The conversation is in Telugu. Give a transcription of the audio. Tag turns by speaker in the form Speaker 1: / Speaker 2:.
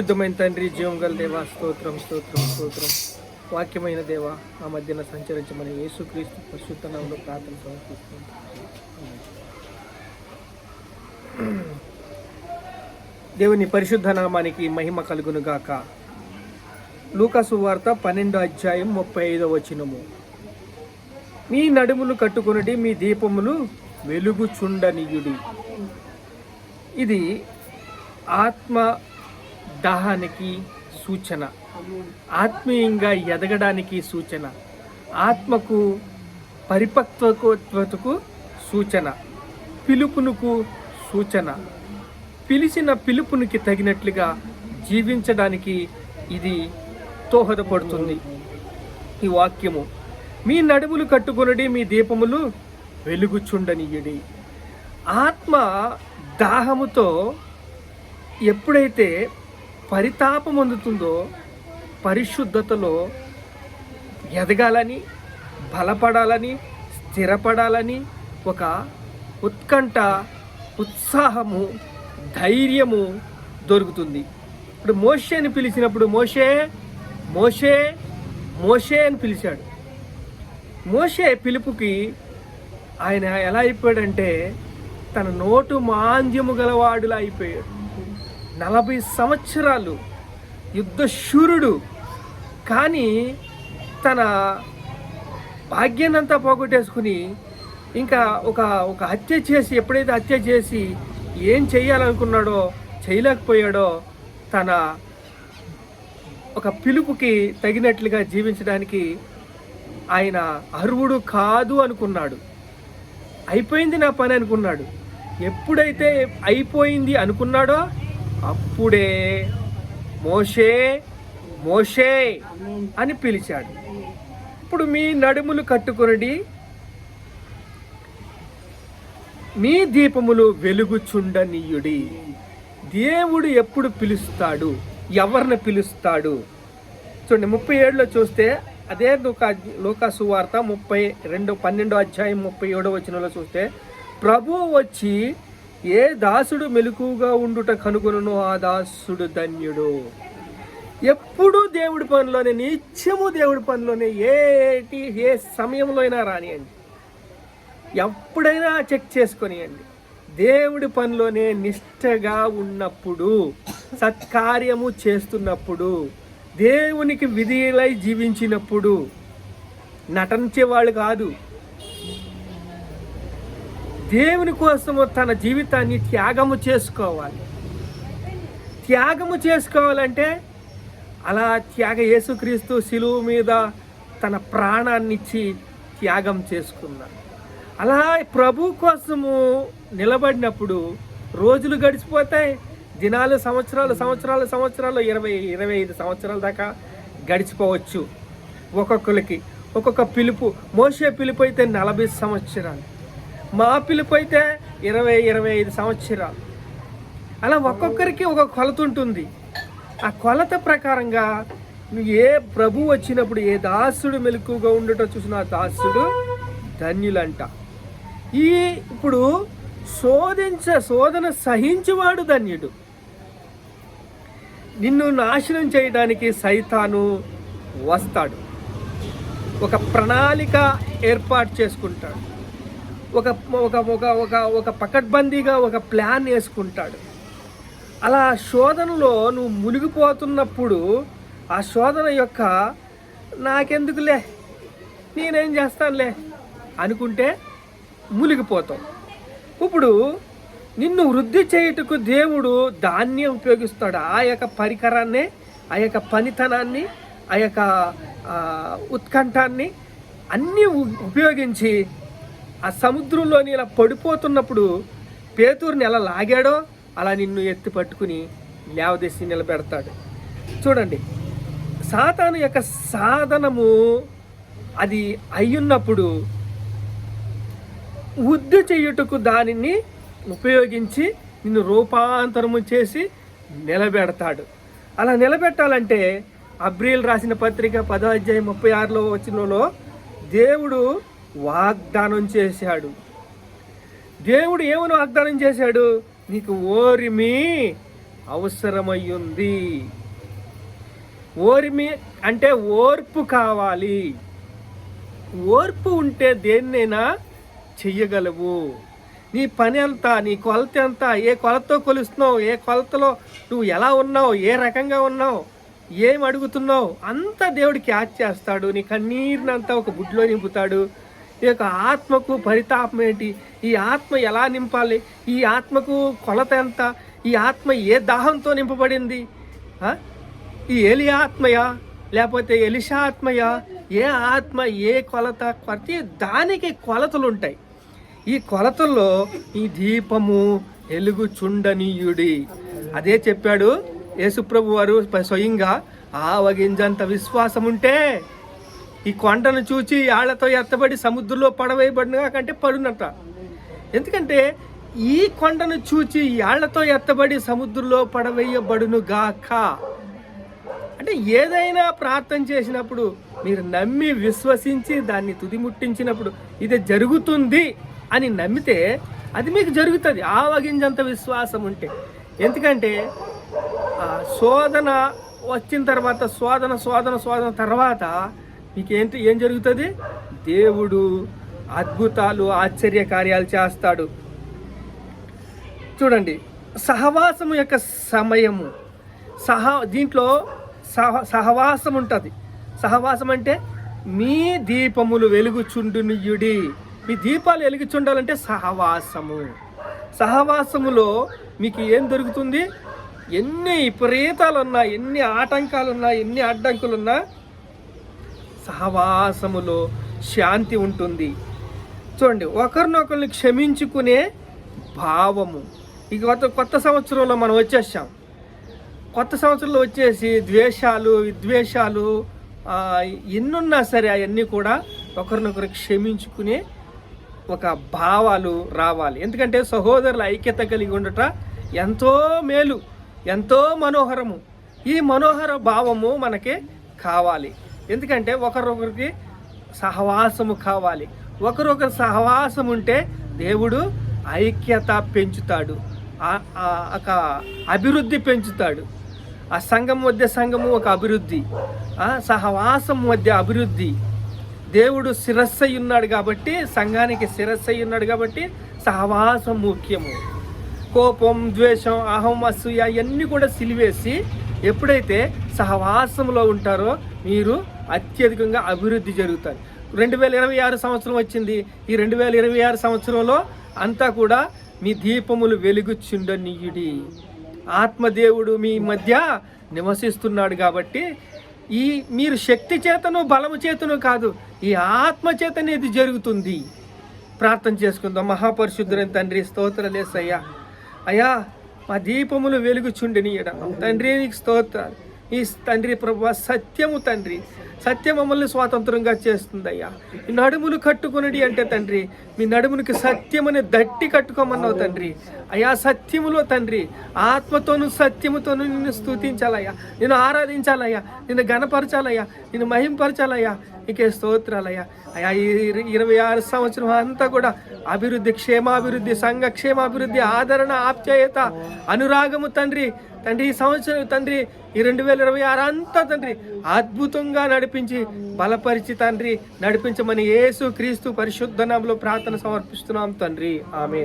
Speaker 1: పరిశుద్ధమైన తండ్రి జీవం గల దేవ స్తోత్రం స్తోత్రం స్తోత్రం. వాక్యమైన దేవ ఆ మధ్యన సంచరించమని యేసుక్రీస్తు పరిశుద్ధ ప్రార్థన సమర్పిస్తుంది దేవుని పరిశుద్ధ నామానికి మహిమ కలుగును గాక. లూకాసు వార్త పన్నెండో అధ్యాయం ముప్పై ఐదో వచనము. మీ నడుములు కట్టుకునడి మీ దీపములు వెలుగుచుండనియుడి. ఇది ఆత్మ దాహానికి సూచన. ఆత్మీయంగా ఎదగడానికి సూచన. ఆత్మకు పరిపక్వతకు సూచన. పిలుపునకు సూచన. పిలిచిన పిలుపునికి తగినట్లుగా జీవించడానికి ఇది దోహదపడుతుంది ఈ వాక్యము మీ నడుములు కట్టుకొనడి మీ దీపములు వెలుగుచుండనీయుడి ఆత్మ దాహముతో ఎప్పుడైతే పరితాపం అందుతుందో పరిశుద్ధతలో ఎదగాలని బలపడాలని స్థిరపడాలని ఒక ఉత్కంఠ ఉత్సాహము ధైర్యము దొరుకుతుంది. ఇప్పుడు మోషే అని పిలిచినప్పుడు మోషే మోషే మోషే అని పిలిచాడు. మోషే పిలుపుకి ఆయన ఎలా అయిపోయాడంటే తన నోటు మాంద్యము గలవాడులా అయిపోయాడు. నలభై సంవత్సరాలు యుద్ధశూరుడు. కానీ తన భాగ్యాన్నంతా పోగొట్టేసుకుని ఇంకా ఒక ఒక హత్య చేసి ఎప్పుడైతే హత్య చేసి ఏం చేయాలనుకున్నాడో చేయలేకపోయాడో తన ఒక పిలుపుకి తగినట్లుగా జీవించడానికి ఆయన అర్హుడు కాదు అనుకున్నాడు. అయిపోయింది నా పని అనుకున్నాడు. ఎప్పుడైతే అయిపోయింది అనుకున్నాడో అప్పుడే మోషే మోషే అని పిలిచాడు. ఇప్పుడు మీ నడుములు కట్టుకొనడి. మీ దీపములు వెలుగుచుండనీయుడి. దేవుడు ఎప్పుడు పిలుస్తాడు? ఎవరిని పిలుస్తాడు? చూడండి ముప్పై ఏడులో చూస్తే అదే లోకా లోకాసు వార్త ముప్పై రెండు పన్నెండో అధ్యాయం ముప్పై ఏడో వచనంలో చూస్తే ప్రభు వచ్చి ఏ దాసుడు మెలకుగా ఉండుట కనుగొనను? ఆ దాసుడు ధన్యుడు. ఎప్పుడూ దేవుడి పనిలోనే నిత్యము దేవుడి పనిలోనే ఏటి ఏ సమయంలో అయినా రానియండి. ఎప్పుడైనా చెక్ చేసుకొనియండి. దేవుడి పనిలోనే నిష్టగా ఉన్నప్పుడు సత్కార్యము చేస్తున్నప్పుడు దేవునికి విధిలై జీవించినప్పుడు నటించే వాళ్ళు కాదు. దేవుని కోసము తన జీవితాన్ని త్యాగము చేసుకోవాలి. త్యాగము చేసుకోవాలంటే అలా త్యాగ యేసుక్రీస్తు శిలువు మీద తన ప్రాణాన్నిచ్చి త్యాగం చేసుకున్నాడు అలా ప్రభు కోసము నిలబడినప్పుడు రోజులు గడిచిపోతాయి. దినాలు సంవత్సరాలు సంవత్సరాలు సంవత్సరాలు ఇరవై ఇరవై ఐదు సంవత్సరాల దాకా గడిచిపోవచ్చు ఒక్కొక్కరికి. ఒక్కొక్క పిలుపు మోసే పిలుపు అయితే నలభై సంవత్సరాలు. మా పిలుపు అయితే ఇరవై ఇరవై ఐదు సంవత్సరాలు. అలా ఒక్కొక్కరికి ఒక కొలత ఉంటుంది. ఆ కొలత ప్రకారంగా నువ్వు ఏ ప్రభు వచ్చినప్పుడు ఏ దాసుడు మెలకుగా ఉండటం చూసిన ఆ దాసుడు ధన్యులంట. ఈ ఇప్పుడు శోధించ శోధన సహించువాడు ధన్యుడు. నిన్ను నాశనం చేయడానికి సైతాను వస్తాడు. ఒక ప్రణాళిక ఏర్పాటు చేసుకుంటాడు. ఒక ఒక ఒక ఒక ఒక పకడ్బందీగా ఒక ప్లాన్ వేసుకుంటాడు. అలా శోధనలో నువ్వు మునిగిపోతున్నప్పుడు ఆ శోధన యొక్క నాకెందుకులే? నేనేం చేస్తానులే? అనుకుంటే మునిగిపోతావు. ఇప్పుడు నిన్ను వృద్ధి చేయుటకు దేవుడు దాన్ని ఉపయోగిస్తాడు. ఆ యొక్క పరికరాన్ని ఆ యొక్క పనితనాన్ని ఆ యొక్క ఉత్కంఠాన్ని అన్నీ ఉపయోగించి ఆ సముద్రంలోని ఇలా పడిపోతున్నప్పుడు పేతూరుని ఎలా లాగాడో అలా నిన్ను ఎత్తి పట్టుకుని లేవదీసి నిలబెడతాడు. చూడండి సాతాను యొక్క సాధనము అది అయ్యున్నప్పుడు వృద్ధి చేయుటకు దానిని ఉపయోగించి నిన్ను రూపాంతరము చేసి నిలబెడతాడు. అలా నిలబెట్టాలంటే అబ్రిల్ రాసిన పత్రిక పదో అధ్యాయం ముప్పై ఆరులో వచ్చినలో దేవుడు వాగ్దానం చేశాడు. దేవుడు ఏమని వాగ్దానం చేశాడు? నీకు ఓరిమి అవసరమయ్యుంది. ఓరిమి అంటే ఓర్పు కావాలి. ఓర్పు ఉంటే దేన్నైనా చెయ్యగలవు. నీ పని ఎంత నీ కొలత ఎంత ఏ కొలతతో కొలుస్తున్నావు ఏ కొలతలో నువ్వు ఎలా ఉన్నావు ఏ రకంగా ఉన్నావు ఏం అడుగుతున్నావు అంతా దేవుడు క్యాచ్ చేస్తాడు. నీ కన్నీరినంతా ఒక బుడ్లో నింపుతాడు. ఈ యొక్క ఆత్మకు పరితాపం ఏంటి? ఈ ఆత్మ ఎలా నింపాలి? ఈ ఆత్మకు కొలత ఎంత? ఈ ఆత్మ ఏ దాహంతో నింపబడింది? ఈ ఎలి ఆత్మయా? లేకపోతే ఎలిషా ఆత్మయా? ఏ ఆత్మ ఏ కొలత? ప్రతి దానికి కొలతలు ఉంటాయి ఈ కొలతల్లో ఈ దీపము ఎలుగు చుండనీయుడి అదే చెప్పాడు యేసుప్రభు వారు స్వయంగా ఆవగింజంత విశ్వాసం ఉంటే ఈ కొండను చూచి ఆళ్ళతో ఎత్తబడి సముద్రంలో పడవేయబడినగా కంటే పడునట ఎందుకంటే ఈ కొండను చూచి ఆళ్ళతో ఎత్తబడి సముద్రంలో పడవేయబడును గాక అంటే ఏదైనా ప్రార్థన చేసినప్పుడు మీరు నమ్మి విశ్వసించి దాన్ని తుదిముట్టించినప్పుడు ఇది జరుగుతుంది అని నమ్మితే అది మీకు జరుగుతుంది. ఆవగింజంత విశ్వాసం ఉంటే. ఎందుకంటే ఆ శోధన వచ్చిన తర్వాత శోధన శోధన శోధన తర్వాత మీకు ఏం జరుగుతుంది? దేవుడు అద్భుతాలు ఆశ్చర్య కార్యాలు చేస్తాడు. చూడండి సహవాసము యొక్క సమయము. సహ దీంట్లో సహ సహవాసం ఉంటుంది. సహవాసం అంటే మీ దీపములు వెలుగుచుండునియుడి. మీ దీపాలు వెలుగుచుండాలంటే సహవాసము. సహవాసములో మీకు ఏం దొరుకుతుంది? ఎన్ని విపరీతాలున్నా ఎన్ని ఆటంకాలున్నా ఎన్ని అడ్డంకులున్నా సహవాసములో శాంతి ఉంటుంది. చూడండి ఒకరినొకరిని క్షమించుకునే భావము. ఇక కొత్త కొత్త సంవత్సరంలో మనం వచ్చేసాం కొత్త సంవత్సరంలో వచ్చేసి ద్వేషాలు విద్వేషాలు ఎన్నున్నా సరే అవన్నీ కూడా ఒకరినొకరు క్షమించుకునే ఒక భావాలు రావాలి. ఎందుకంటే సహోదరుల ఐక్యత కలిగి ఉండట ఎంతో మేలు ఎంతో మనోహరము. ఈ మనోహర భావము మనకి కావాలి. ఎందుకంటే ఒకరొకరికి సహవాసము కావాలి. ఒకరొకరు సహవాసం ఉంటే దేవుడు ఐక్యత పెంచుతాడు. ఒక అభివృద్ధి పెంచుతాడు. ఆ సంఘం మధ్య సంఘము ఒక అభివృద్ధి. సహవాసం మధ్య అభివృద్ధి. దేవుడు శిరస్సై ఉన్నాడు కాబట్టి సంఘానికి శిరస్సై ఉన్నాడు కాబట్టి సహవాసం ముఖ్యము. కోపం ద్వేషం అహం అసూయ ఇవన్నీ కూడా సిలివేసి ఎప్పుడైతే సహవాసంలో ఉంటారో మీరు అత్యధికంగా అభివృద్ధి జరుగుతుంది రెండు వేల ఇరవై ఆరు సంవత్సరం వచ్చింది. ఈ రెండు వేల ఇరవై ఆరు సంవత్సరంలో అంతా కూడా మీ దీపములు వెలుగుచుండనీయుడి. ఆత్మదేవుడు మీ మధ్య నివసిస్తున్నాడు కాబట్టి ఈ మీరు శక్తి చేతను బలము చేతను కాదు ఈ ఆత్మ చేతనే ఇది జరుగుతుంది. ప్రార్థన చేసుకుందాం. మహాపరిశుద్ధుని తండ్రి స్తోత్రలేసయ్యా అయ్యా. మా దీపములు వెలుగుచుండిని తండ్రి నీకు స్తోత్రాలు. ఈ తండ్రి ప్రభు సత్యము తండ్రి. సత్యం మమ్మల్ని స్వాతంత్రంగా చేస్తుందయ్యా. ఈ నడుములు కట్టుకునడి అంటే తండ్రి మీ నడుమునికి సత్యమని దట్టి కట్టుకోమన్నావు తండ్రి. అయ్యా సత్యములో తండ్రి ఆత్మతోను సత్యముతోను నిన్ను స్థుతించాలయ్యా నిన్ను ఆరాధించాలయ్యా. నిన్ను గణపరచాలయ్యా నిన్ను మహింపరచాలయ్యా. నీకే స్తోత్రాలయ్యా. అయ్యా ఈ ఇరవై ఆరు సంవత్సరం అంతా కూడా అభివృద్ధి క్షేమాభివృద్ధి సంఘ క్షేమాభివృద్ధి ఆదరణ ఆప్యాయత అనురాగము తండ్రి. తండ్రి ఈ సంవత్సరం తండ్రి ఈ రెండు వేల ఇరవై ఆరు అంతా తండ్రి అద్భుతంగా నడిపించి బలపరిచి తండ్రి నడిపించమని యేసు క్రీస్తు పరిశుద్ధ ప్రార్థన సమర్పిస్తున్నాం తండ్రి. ఆమె